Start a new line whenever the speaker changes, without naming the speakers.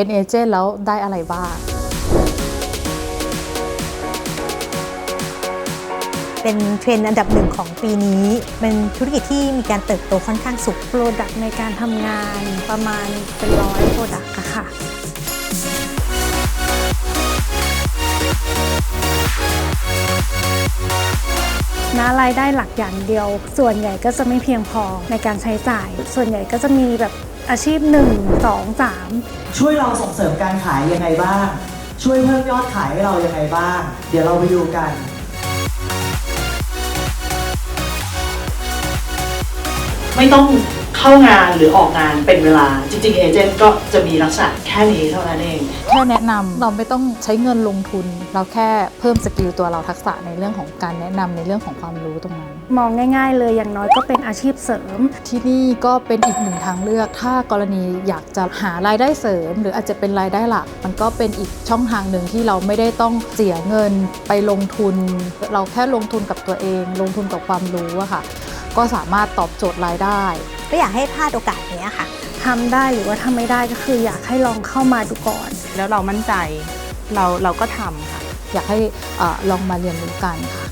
เป็นเอเจนต์แล้วได้อะไรบ้าง
เป็นเทรนด์อันดับหนึ่งของปีนี้ เป็นธุรกิจที่มีการเติบโตค่อนข้างสูง
โปรดักในการทำงานประมาณเป็นร้อยโปรดักอะค่ะณรายได้หลักอย่างเดียว ส่วนใหญ่ก็จะไม่เพียงพอในการใช้จ่าย ส่วนใหญ่ก็จะมีแบบ อาชีพ 1 2 3
ช่วยเราส่งเสริมการขายยังไงบ้าง ช่วยเพิ่มยอดขายให้เรายังไงบ้าง เดี๋ยวเราไปดูกัน ไม่ต้อง เข้างานหรือออกงานเป็นเวลา จริงๆเอเจนต์ก็จะมีลักษณะแค่นี้เท่านั้นเอง
แค่แนะนำเราไม่ต้องใช้เงินลงทุน เราแค่เพิ่มสกิลตัวเราทักษะในเรื่องของการแนะนำในเรื่องของความรู้ตรงนั้น
มองง่ายๆ เลยอย่างน้อยก็เป็นอาชีพเสริม
ที่นี่ก็เป็นอีกหนึ่งทางเลือก ถ้ากรณีอยากจะหารายได้เสริม หรืออาจจะเป็นรายได้หลัก มันก็เป็นอีกช่องทางหนึ่งที่เราไม่ได้ต้องเสียเงินไปลงทุน เราแค่ลงทุนกับตัวเอง ลงทุนกับความรู้อะค่ะ ก็สามารถตอบโจทย์รายได้
ก็อยากให้พลาดโอกาสนี้ค่ะ
ทำได้หรือว่าทำไม่ได้ก็คืออยากให้ลองเข้ามาดูก่อน
แล้วเรามั่นใจเราเราก็ทำค่ะ
อยากให้อลองมาเรียนรู้กันค่ะ